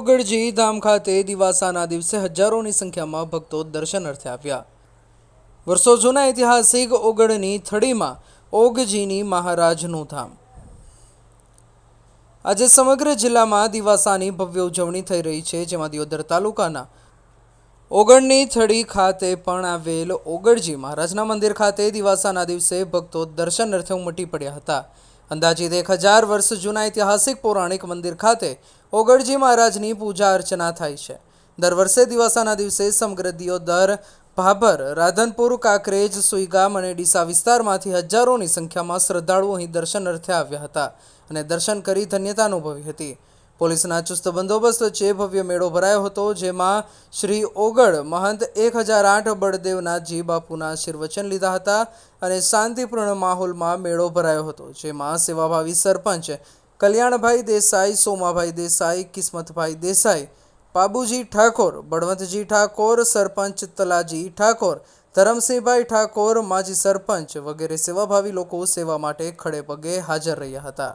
ઓગળજી ધામ ખાતે દિવાસાના દિવસે હજારોની સંખ્યામાં ભક્તો દર્શનાર્થે આવ્યા. વર્ષો જૂના ઐતિહાસિક ઓગળની થડીમાં ઓગજીની મહારાજનું ધામ. આજે સમગ્ર જિલ્લામાં દિવાસાની ભવ્ય ઉજવણી થઈ રહી છે, જેમાં દિયોદર તાલુકાના ઓગણની થડી ખાતે પણ આવેલ ઓગળજી મહારાજના મંદિર ખાતે દિવાસાના દિવસે ભક્તો દર્શન અર્થે ઉમટી પડ્યા હતા. અંદાજિત એક હજાર વર્ષ જૂના ઐતિહાસિક પૌરાણિક મંદિર ખાતે ઓગળજી મહારાજની પૂજા અર્ચના થાય છે. દર વર્ષે દિવાસાના દિવસે સમગ્ર દિયોદર, ભાભર, રાધનપુર, કાંકરેજ, સુઈગામ અને ડીસા વિસ્તારમાંથી હજારોની સંખ્યામાં શ્રદ્ધાળુઓ અહીં દર્શન અર્થે આવ્યા હતા અને દર્શન કરી ધન્યતા અનુભવી હતી. પોલીસના ચુસ્ત બંદોબસ્ત વચ્ચે ભવ્ય મેળો ભરાયો હતો, જેમાં શ્રી ઓગળ મહંત એક હજાર આઠ બળદેવનાથજી બાપુના આશીર્વચન લીધા હતા અને શાંતિપૂર્ણ માહોલમાં મેળો ભરાયો હતો, જેમાં સેવાભાવી સરપંચ કલ્યાણભાઈ દેસાઈ, સોમાભાઈ દેસાઈ, કિસ્મતભાઈ દેસાઈ, બાબુજી ઠાકોર, બળવંતજી ઠાકોર, સરપંચ તલાજી ઠાકોર, ધરમસિંહભાઈ ઠાકોર, માજી સરપંચ વગેરે સેવાભાવી લોકો સેવા માટે ખડે પગે હાજર રહ્યા હતા.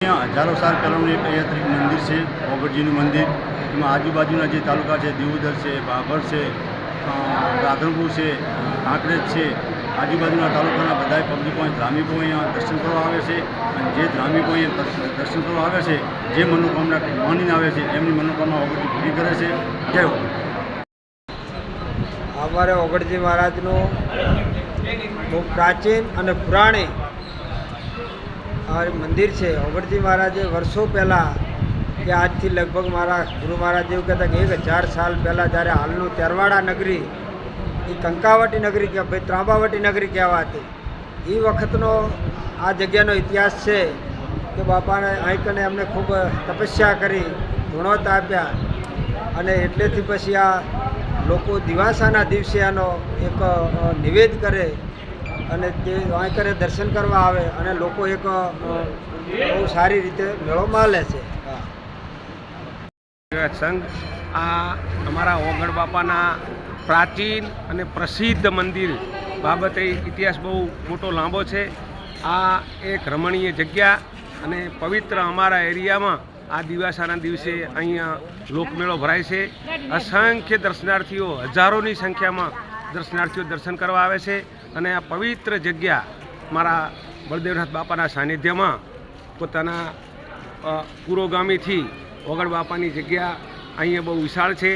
અહીંયા હજારો સાલ પહેલાંનું એક ઐતિહાસિક મંદિર છે ઓગરજીનું મંદિર. એમાં આજુબાજુના જે તાલુકા છે દેવુદર છે બાબર છે રાધનપુર છે કાંકરેજ છે, આજુબાજુના તાલુકાના બધા પબ્લિકો ધાર્મિકો અહીંયા દર્શન કરવા આવે છે. અને જે ધાર્મિકો અહીંયા દર્શન- કરવા આવે છે, જે મનોકામના માનીને આવે છે, એમની મનોકામના ઓગળજી પૂરી કરે છે. જય અમારે ઓગળજી મહારાજનું બહુ પ્રાચીન અને પુરાણી મંદિર છે. ઓગળજી મહારાજે વર્ષો પહેલાં કે આજથી લગભગ મારા ગુરુ મહારાજ એવું કહેતા કે એક હજાર સાલ પહેલાં જ્યારે હાલનું તેરવાડા નગરી, એ કંકાવટી નગરી કે ભાઈ ત્રાંબાવટી નગરી કહેવાતી. એ વખતનો આ જગ્યાનો ઇતિહાસ છે કે બાપાને આંકને અમને ખૂબ તપસ્યા કરી ગુણવત્તા આપ્યા. અને એટલેથી પછી આ લોકો દિવાસાના દિવસે આનો એક નિવેદ કરે. અને તે વાંકરે દર્શન કરવા આવે અને લોકો એક બહુ સારી રીતે મેળો માલે છે. સંઘ, આ અમારા ઓગણ બાપાના પ્રાચીન અને પ્રસિદ્ધ મંદિર બાબતે ઇતિહાસ બહુ મોટો લાંબો છે. આ એક રમણીય જગ્યા અને પવિત્ર અમારા એરિયામાં આ દિવાસાના દિવસે અહીંયા લોકમેળો ભરાય છે. અસંખ્ય દર્શનાર્થીઓ હજારોની સંખ્યામાં દર્શનાર્થીઓ દર્શન કરવા આવે છે અને આ પવિત્ર જગ્યા મારા બળદેવનાથ બાપાના સાનિધ્યમાં પોતાના પુરોગામીથી ઓગળ બાપાની જગ્યા અહીંયા બહુ વિશાળ છે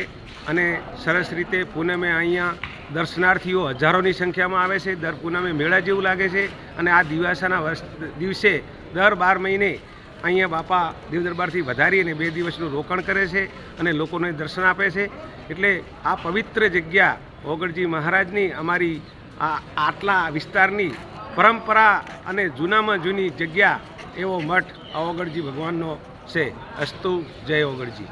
અને સરસ રીતે પૂનમે અહીંયા દર્શનાર્થીઓ હજારોની સંખ્યામાં આવે છે. દર પૂનમે મેળા જેવું લાગે છે અને આ દિવાસાના દિવસે દર બાર મહિને અહીંયા બાપા દેવદરબારથી વધારી અને બે દિવસનું રોકાણ કરે છે અને લોકોને દર્શન આપે છે. એટલે આ પવિત્ર જગ્યા ઓગળજી મહારાજની, અમારી આ આટલા વિસ્તારની પરંપરા અને જૂનામાં જૂની જગ્યા એવો મઠ આ ઓગળજી ભગવાનનો છે. અસ્તુ જય ઓગળજી.